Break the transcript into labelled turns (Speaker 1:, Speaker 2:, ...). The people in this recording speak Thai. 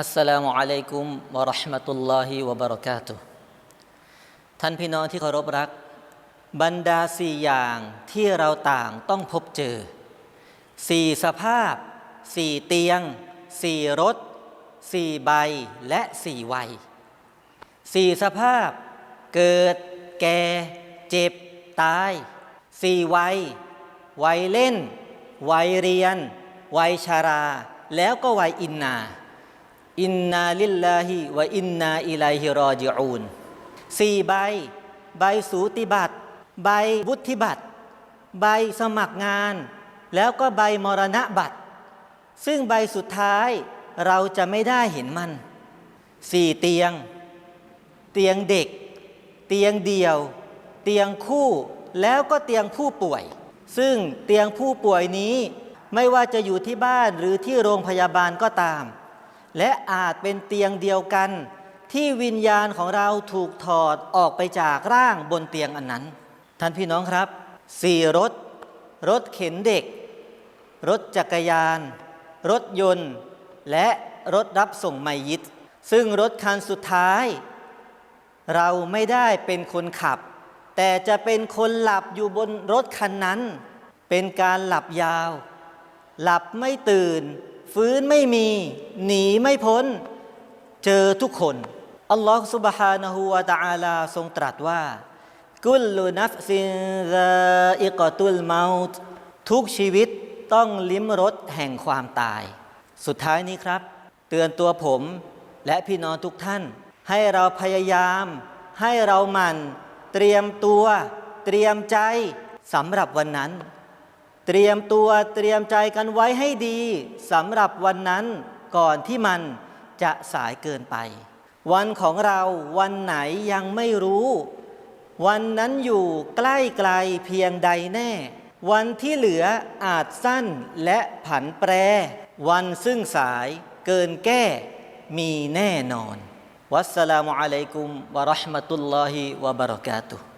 Speaker 1: อัสสลามุอะลัยกุมวะเราะห์มะตุลลอฮิวะบะเราะกาตุท่านพี่น้องที่เคารพรัก บรรดาสี่อย่างที่เราต่างต้องพบเจอสี่สภาพสี่เตียงสี่รถสี่ใบและสี่วัยสี่สภาพ เกิด แก่ เจ็บ ตายสี่วัยวัยเล่น วัยเรียน วัยชารา แล้วก็วัยอินนา อินนาลิลลาฮิวะอินนาอิลัยฮิรอจิอูนสี่ใบ ใบสูติบัตร ใบวุฒิบัตร ใบสมัครงาน แล้วก็ใบมรณะบัตร ซึ่งใบสุดท้ายเราจะไม่ได้เห็นมันสี่เตียง เตียงเด็ก เตียงเดี่ยว เตียงคู่แล้วก็เตียงผู้ป่วย ซึ่งเตียงผู้ป่วยนี้ไม่ว่าจะอยู่ที่บ้านหรือที่โรงพยาบาลก็ตาม และอาจเป็นเตียงเดียวกัน ที่วิญญาณของเราถูกถอดออกไปจากร่างบนเตียงอันนั้น ท่านพี่น้องครับสี่รถ รถเข็นเด็ก รถจักรยาน รถยนต์ และรถรับส่งไมยิต ซึ่งรถคันสุดท้าย เราไม่ได้เป็นคนขับ แต่จะเป็นคนหลับอยู่บนรถคันนั้น เป็นการหลับยาว หลับไม่ตื่น ฟื้นไม่มีหนีไม่พ้น เจอทุกคน อัลลอฮฺสุบฮานะฮูวะตาลาทรงตรัสว่า กุลลูนัฟซินซาอิกตุลเมาตทุกชีวิตต้องลิ้มรสแห่งความตาย สุดท้ายนี้ครับ เตือนตัวผมและพี่น้องทุกท่าน ให้เราพยายาม ให้เราหมั่น เตรียมตัว เตรียมใจสำหรับวันนั้น เตรียมตัวเตรียมใจกันไว้ให้ดีสำหรับวันนั้นก่อนที่มันจะสายเกินไป วันของเราวันไหนยังไม่รู้ วันนั้นอยู่ใกล้ไกลเพียงใดแน่ วันที่เหลืออาจสั้นและผันแปร วันซึ่งสายเกินแก้มีแน่นอน วัสสลามุอะลัยกุมวะราะห์มะตุลลอฮิวะบะเราะกาตุฮ์